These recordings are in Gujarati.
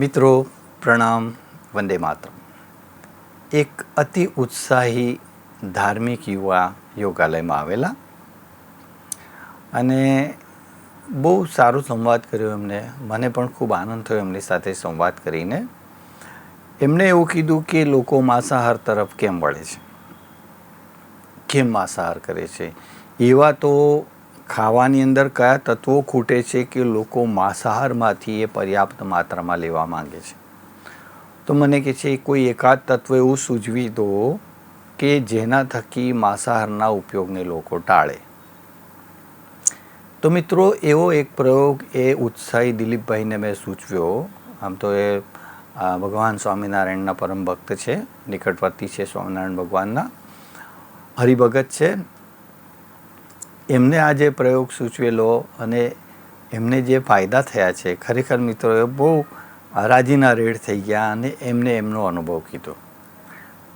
મિત્રો, પ્રણામ, વંદે માતરમ. એક અતિ ઉત્સાહી ધાર્મિક યુવા યોગાલયમાં આવેલા અને બહુ સારો સંવાદ કર્યો એમને. મને પણ ખૂબ આનંદ થયો એમની સાથે સંવાદ કરીને. એમણે એવું કીધું કે લોકો માંસાહાર તરફ કેમ વળે છે? કેમ માંસાહાર કરે છે? એવા તો ખાવાની અંદર કયા તત્વો ખૂટે છે કે લોકો માંસાહારમાંથી એ પર્યાપ્ત માત્રામાં લેવા માંગે છે? તો મને કે છે, કોઈ એકાદ તત્વ એવું સૂચવી દો કે જેના થકી માંસાહારના ઉપયોગને લોકો ટાળે. તો મિત્રો, એવો એક પ્રયોગ એ ઉત્સાહી દિલીપભાઈને મેં સૂચવ્યો. આમ તો એ ભગવાન સ્વામિનારાયણના પરમ ભક્ત છે, નિકટવર્તી છે સ્વામિનારાયણ ભગવાનના. હરિભગત છે. એમને આ જે પ્રયોગ સૂચવેલો અને એમને જે ફાયદા થયા છે, ખરેખર મિત્રો એ બહુ રાજીના રેડ થઈ ગયા અને એમને એમનો અનુભવ કીધો.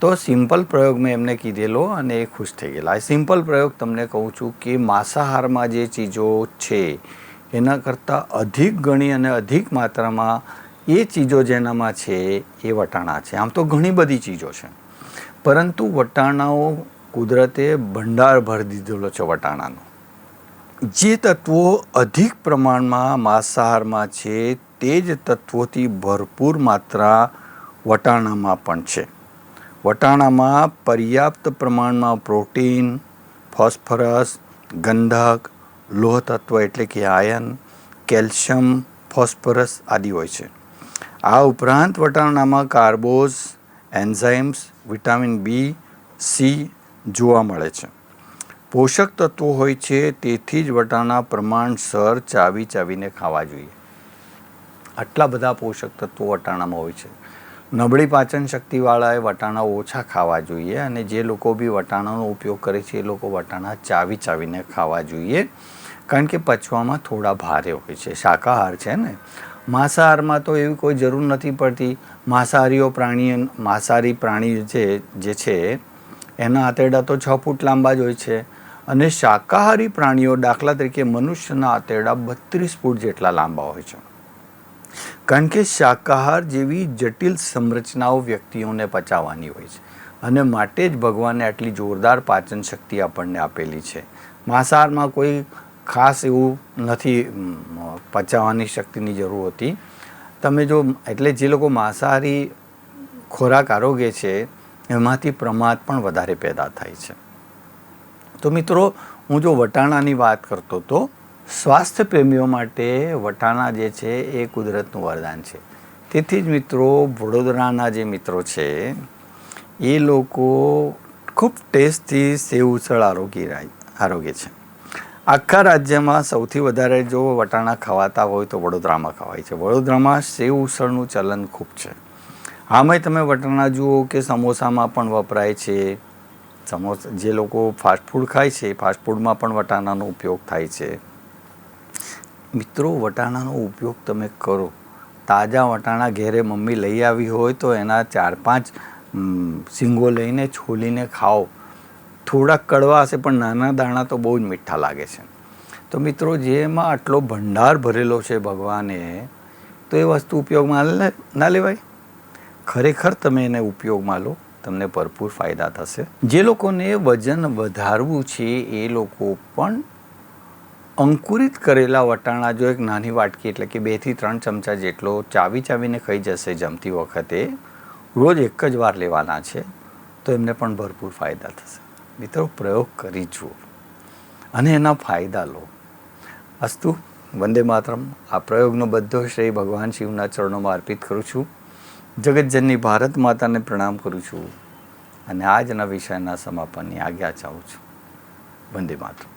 તો સિમ્પલ પ્રયોગ મેં એમને કીધેલો અને એ ખુશ થઈ ગયેલા. આ સિમ્પલ પ્રયોગ તમને કહું છું કે માંસાહારમાં જે ચીજો છે, એના કરતાં અધિક ગણી અને અધિક માત્રામાં એ ચીજો જેનામાં છે એ વટાણા છે. આમ તો ઘણી બધી ચીજો છે. પરંતુ વટાણાઓ કુદરતે ભંડાર ભરી દીધેલો છે વટાણાનો. જે તત્વો અધિક પ્રમાણમાં માંસાહારમાં છે તે જ તત્વોથી ભરપૂર માત્રા વટાણામાં પણ છે. વટાણામાં પર્યાપ્ત પ્રમાણમાં પ્રોટીન, ફોસ્ફરસ, ગંધક લોહ તત્વ એટલે કે આયન, કેલ્શિયમ, ફોસ્ફરસ આદિ હોય છે. આ ઉપરાંત વટાણામાં carbs, enzymes, vitamin B, C જોવા મળે છે. પોષક તત્વો હોય છે તેથી જ વટાણા પ્રમાણસર ચાવી ચાવીને ખાવા જોઈએ. આટલા બધા પોષક તત્વો વટાણામાં હોય છે. નબળી પાચન શક્તિવાળાએ વટાણા ઓછા ખાવા જોઈએ અને જે લોકો બી વટાણાનો ઉપયોગ કરે છે એ લોકો વટાણા ચાવી ચાવીને ખાવા જોઈએ. કારણ કે પચવામાં થોડા ભારે હોય છે, શાકાહાર છે ને? માંસાહારમાં તો એવી કોઈ જરૂર નથી પડતી. માંસાહારીઓ પ્રાણી માંસાહારી પ્રાણી જે જે છે એના આંતરડા તો છ ફૂટ લાંબા જ હોય છે. અને શાકાહારી પ્રાણીઓ દાખલા તરીકે મનુષ્યના આંતરડા બત્રીસ ફૂટ જેટલા લાંબા હોય છે. કારણ કે શાકાહાર જેવી જટિલ સંરચનાઓ વ્યક્તિઓને પચાવવાની હોય છે. અને માટે જ ભગવાને આટલી જોરદાર પાચન શક્તિ આપણને આપેલી છે. માંસાહારમાં કોઈ ખાસ એવું નથી પચાવવાની શક્તિની જરૂર હોતી. તમે જો, એટલે જે લોકો માંસાહારી ખોરાક આરોગ્ય છે એમાંથી પ્રમાદ પણ વધારે પેદા થાય છે. તો મિત્રો, હું જો વટાણાની વાત કરતો તો સ્વાસ્થ્ય પ્રેમીઓ માટે વટાણા જે છે એ કુદરતનું વરદાન છે. તેથી જ મિત્રો, વડોદરાના જે મિત્રો છે, એ લોકો ખૂબ ટેસ્ટથી સેવ ઉછળ આરોગી આરોગ્ય આરોગે છે. આખા રાજ્યમાં સૌથી વધારે જો વટાણા ખવાતા હોય તો વડોદરામાં ખવાય છે. વડોદરામાં સેવ ઉછળનું ચલન ખૂબ છે. આમાંય તમે વટાણા જુઓ કે સમોસામાં પણ વપરાય છે. સમોસા, જે લોકો ફાસ્ટફૂડ ખાય છે ફાસ્ટફૂડમાં પણ વટાણાનો ઉપયોગ થાય છે. મિત્રો, વટાણાનો ઉપયોગ તમે કરો. તાજા વટાણા ઘેરે મમ્મી લઈ આવી હોય તો એના ચાર પાંચ સિંગો લઈને છોલીને ખાઓ. થોડાક કડવા હશે પણ નાના દાણા તો બહુ જ મીઠા લાગે છે. તો મિત્રો, જેમાં આટલો ભંડાર ભરેલો છે ભગવાને, તો એ વસ્તુ ઉપયોગમાં ના લેવાય? ખરેખર તમે એને ઉપયોગમાં લો, તમને ભરપૂર ફાયદા થશે. જે લોકોને વજન વધારવું છે, એ લોકો પણ અંકુરિત કરેલા વટાણા, જો એક નાની વાટકી એટલે કે બેથી ત્રણ ચમચા જેટલો ચાવી ચાવીને ખાઈ જશે જમતી વખતે, રોજ એક જ વાર લેવાના છે, તો એમને પણ ભરપૂર ફાયદા થશે. મિત્રો, પ્રયોગ કરી જુઓ. અને એના ફાયદા લો. અસ્તુ, વંદે માતરમ. આ પ્રયોગનો બધો શ્રેય ભગવાન શિવના ચરણોમાં અર્પિત કરું છું. જગતજનની ભારત માતાને પ્રણામ કરું છું અને આજના વિષયના સમાપનની આજ્ઞા ચાહું છું. વંદે માતરમ.